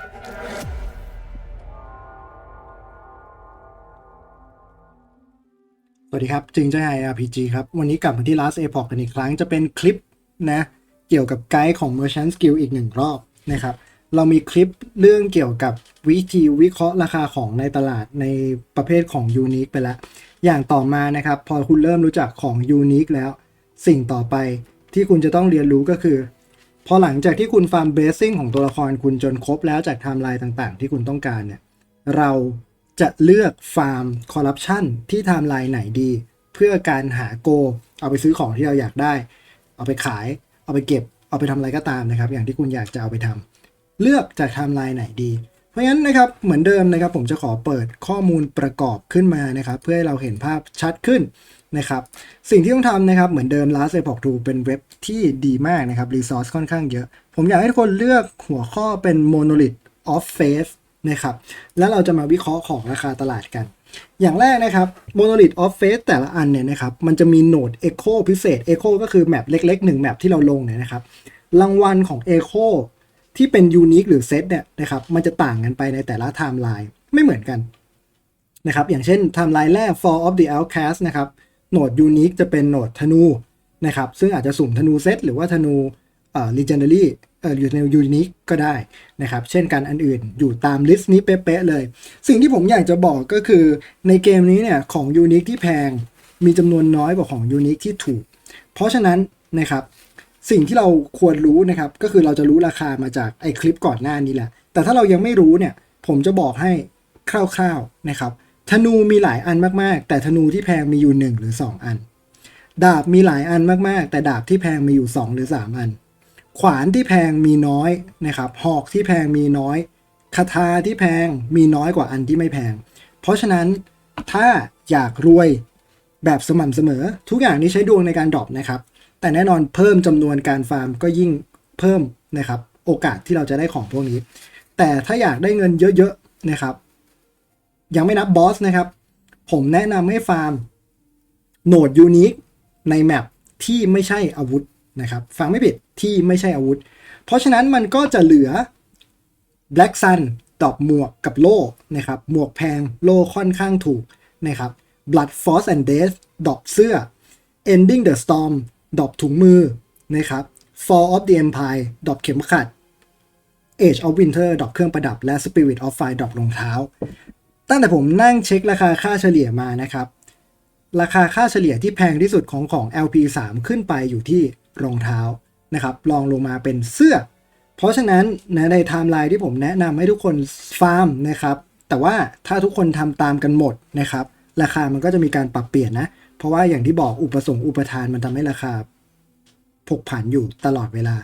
สวัสดีครับจึงใจไอ RPG ครับ วันนี้กลับมาที่ Last Epoch กันอีกครั้ง จะเป็นคลิปนะ เกี่ยวกับไกด์ของ Merchant Skill อีกหนึ่งรอบนะครับ เรามีคลิปเรื่องเกี่ยวกับวิธีวิเคราะห์ราคาของในตลาดในประเภทของ Unique ไปแล้ว อย่างต่อมานะครับ พอคุณเริ่มรู้จักของ Unique แล้ว สิ่งต่อไปที่คุณจะต้องเรียนรู้ก็คือ พอหลังจากที่คุณฟาร์มเบสซิ่งของตัวละครคุณจนครบแล้วจากไทม์ไลน์ต่างๆ ที่คุณต้องการเนี่ยเราจะเลือกฟาร์มคอร์รัปชันที่ไทม์ไลน์ไหนดี เพื่อการหาโก เอาไปซื้อของที่เราอยากได้ เอาไปขาย เอาไปเก็บ เอาไปทำอะไรก็ตามนะครับ อย่างที่คุณอยากจะเอาไปทำเลือกจากไทม์ไลน์ไหนดี เพราะงั้นนะครับเหมือนเดิมนะครับ ผมจะขอเปิดข้อมูลประกอบขึ้นมานะครับ เพื่อให้เราเห็นภาพชัดขึ้นนะครับ สิ่งที่ต้องทำนะครับเหมือนเดิม Last Epoch 2เป็นเว็บที่ดีมากนะครับรีซอสค่อนข้างเยอะ ผมอยากให้ทุกคนเลือกหัวข้อเป็น Monolith of Faith นะครับ แล้วเราจะมาวิเคราะห์ของราคาตลาดกัน อย่างแรกนะครับ Monolith of Faith แต่ละอันเนี่ยนะครับมันจะมีโหนด Echo พิเศษ Echo ก็คือแมปเล็กๆ1แมปที่เราลงเนี่ยนะครับรางวัลของ Echo ที่เป็น Unique หรือเซตเนี่ยนะครับมันจะต่างกันไปในแต่ละไทม์ไลน์ไม่เหมือนกันนะครับอย่างเช่นไทม์ไลน์แรก Fall of the Outcast นะครับโหนด Unique จะเป็นโหนดธนูนะครับซึ่งอาจจะสุ่มธนูเซตหรือว่าธนูเอ่อ Legendary เอ่ออยู่ใน Unique ก็ได้นะครับเช่นกันอันอื่นอยู่ตามลิสต์นี้เป๊ะๆเลย สิ่งที่ผมอยากจะบอกก็คือในเกมนี้เนี่ยของ Unique ที่แพงมีจำนวนน้อยกว่าของ Unique ที่ถูก เพราะฉะนั้นนะครับ สิ่งที่เราควรรู้นะครับ ก็คือเราจะรู้ราคามาจากไอ้คลิปก่อนหน้านี้แหละ แต่ถ้าเรายังไม่รู้เนี่ย ผมจะบอกให้คร่าวๆนะครับ ธนูมีหลายอันมากๆ แต่ธนูที่แพงมีอยู่ 1 หรือ 2 อัน ดาบมีหลายอันมากๆ แต่ดาบที่แพงมีอยู่ 2 หรือ 3 อัน ขวานที่แพงมีน้อยนะครับหอกที่แพงมีน้อยคาถาที่แพงมีน้อยกว่าอันที่ไม่แพง เพราะฉะนั้นถ้าอยากรวยแบบสม่ำเสมอ ทุกอย่างนี้ใช้ดวงในการดรอปนะครับ แต่แน่นอนเพิ่มจำนวนการฟาร์มก็ยิ่งเพิ่มนะครับโอกาสที่เราจะได้ของพวกนี้ แต่ถ้าอยากได้เงินเยอะๆนะครับ ยังไม่นับบอสนะครับ ผมแนะนำให้ฟาร์มโหนดยูนิคในแมปที่ไม่ใช่อาวุธนะครับฟังไม่ผิดที่ไม่ใช่อาวุธ เพราะฉะนั้นมันก็จะเหลือ Black Sun ดอกหมวกกับโล่นะครับหมวกแพงโล่ค่อนข้างถูกนะครับ Blood Force and Death ดอกเสื้อ Ending the Storm ดอกถุงมือนะครับ Fall of the Empire ดอกเข็มขัด Age of Winter ดอกเครื่องประดับ และ Spirit of Fire ดอกรองเท้า ตั้งแต่ผมนั่งเช็คราคาค่าเฉลี่ยมานะครับ ราคาค่าเฉลี่ยที่แพงที่สุดของของ LP3 ขึ้นไปอยู่ที่รองเท้านะครับรองลงมาเป็นเสื้อ เพราะฉะนั้นนะในไทม์ไลน์ที่ผมแนะนำให้ทุกคนฟาร์มนะครับ แต่ว่าถ้าทุกคนทำตามกันหมดนะครับ ราคามันก็จะมีการปรับเปลี่ยนนะ เพราะว่าอย่างที่บอกอุปสงค์อุปทานมันทำให้ราคาผกผันอยู่ตลอดเวลา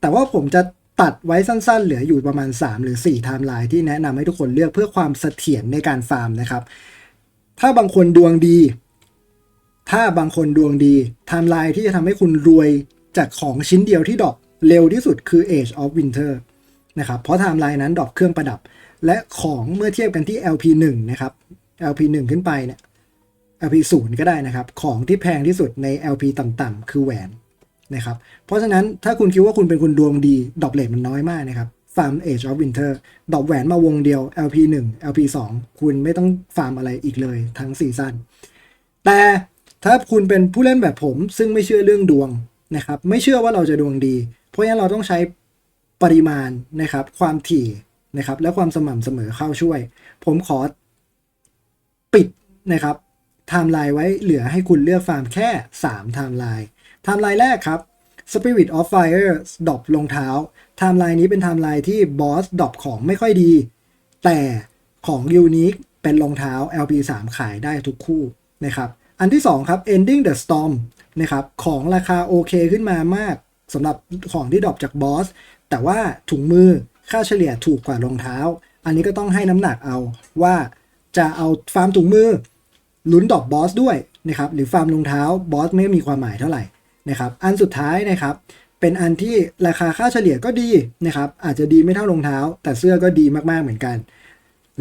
แต่ว่าผมจะตัดไว้สั้นๆ เหลืออยู่ประมาณ 3 หรือ4ไทม์ไลน์ที่แนะนำให้ทุกคนเลือกเพื่อความเสถียรในการฟาร์มนะครับ ถ้าบางคนดวงดี ถ้าบางคนดวงดีไทม์ไลน์ที่จะทำให้คุณรวยจากของชิ้นเดียวที่ดอปเร็วที่สุดคือ Age of Winter นะครับ เพราะไทม์ไลน์นั้นดอปเครื่องประดับ และของเมื่อเทียบกันที่ LP1 นะครับ LP1 ขึ้นไปเนี่ย LP0 ก็ได้นะครับ ของที่แพงที่สุดใน LP ต่ำๆคือแหวนนะครับ เพราะฉะนั้นถ้าคุณคิดว่าคุณเป็นคนดวงดีดอปเลทมันน้อยมากนะครับฟาร์ม Age of Winter ดรอปแหวนมาวงเดียว LP1 LP2 คุณไม่ต้องฟาร์มอะไรอีกเลยทั้งซีซั่นแต่ถ้าคุณเป็นผู้เล่นแบบผมซึ่งไม่เชื่อเรื่องดวงนะครับ ไม่เชื่อว่าเราจะดวงดี เพราะฉะนั้นเราต้องใช้ปริมาณนะครับ ความถี่นะครับ และความสม่ำเสมอเข้าช่วย ผมขอปิดนะครับ ไทม์ไลน์ไว้เหลือให้คุณเลือกฟาร์มแค่3ไทม์ไลน์ไทม์ไลน์แรกครับ Spirit of Fire ดรอปรองเท้าไทม์ไลน์นี้เป็นไทม์ไลน์ที่บอสดรอปของไม่ค่อยดี แต่ของยูนิคเป็นรองเท้า LP3 ขายได้ทุกคู่นะครับ อันที่ 2 ครับ Ending the Storm นะครับของราคาโอเคขึ้นมามากสำหรับของที่ดรอปจากบอส แต่ว่าถุงมือค่าเฉลี่ยถูกกว่ารองเท้า อันนี้ก็ต้องให้น้ำหนักเอาว่าจะเอาฟาร์มถุงมือ ลุ้นดอปบอสด้วยนะครับหรือฟาร์มรองเท้าบอสไม่มีความหมายเท่าไหร่นะครับอันสุดท้ายนะครับเป็นอันที่ราคาค่าเฉลี่ยก็ดีนะครับอาจจะดีไม่เท่ารองเท้า แต่เสื้อก็ดีมากๆเหมือนกัน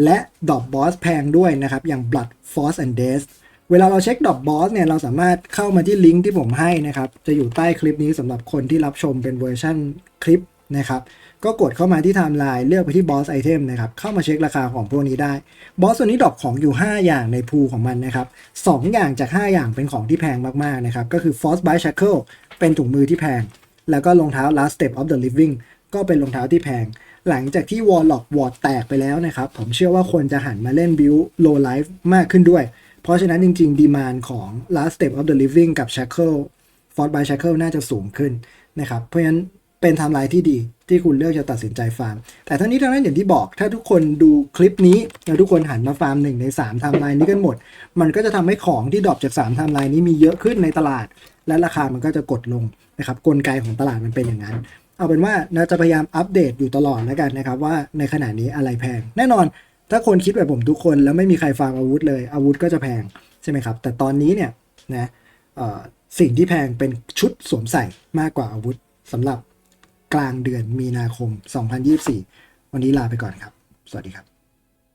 และดอปบอสแพงด้วยนะครับอย่าง Blood Force and Death เวลาเราเช็คดอปบอสเนี่ยเราสามารถเข้ามาที่ลิงก์ที่ผมให้นะครับจะอยู่ใต้คลิปนี้สำหรับคนที่รับชมเป็นเวอร์ชั่นคลิป นะครับก็กดเข้ามาที่ไทม์ไลน์เลือกไปที่ Boss Item นะครับเข้ามาเช็คราคาของพวกนี้ได้บอสตัวนี้ดรอปของอยู่ 5 อย่างในพูของมันนะครับ2อย่างจาก 5 อย่างเป็นของที่แพงมากๆนะครับก็คือ Force by Shackle เป็นถุงมือที่แพง แล้วก็รองเท้า Last Step of the Living ก็เป็นรองเท้าที่แพง หลังจากที่ Warlock วอร์ดแตกไปแล้วนะครับผมเชื่อว่าคนจะหันมาเล่น Build Low Life มากขึ้นด้วย เพราะฉะนั้นจริงๆดีมานของ Last Step of the Living กับ Shackle Force by Shackle น่าจะสูงขึ้นนะครับเพราะฉะนั้น เป็นไทม์ไลน์ที่ดีที่คุณเลือกจะตัดสินใจฟาร์ม แต่ทั้งนี้ทั้งนั้นอย่างที่บอก ถ้าทุกคนดูคลิปนี้แล้วทุกคนหันมาฟาร์มหนึ่งใน3ไทม์ไลน์นี้กันหมด มันก็จะทำให้ของที่ดรอปจาก3ไทม์ไลน์นี้มีเยอะขึ้นในตลาด และราคามันก็จะกดลงนะครับกลไกของตลาดมันเป็นอย่างนั้น เอาเป็นว่าเราจะพยายามอัปเดตอยู่ตลอดแล้วกันนะครับว่าในขณะนี้อะไรแพง แน่นอน ถ้าคนคิดแบบผมทุกคนแล้วไม่มีใครฟาร์มอาวุธเลยอาวุธก็จะแพงใช่ไหมครับ แต่ตอนนี้เนี่ยนะสิ่งที่แพงเป็นชุดสวมใส่มากกว่าอาวุธสำหรับ กลางเดือนมีนาคม 2024 วันนี้ลาไปก่อนครับ สวัสดีครับ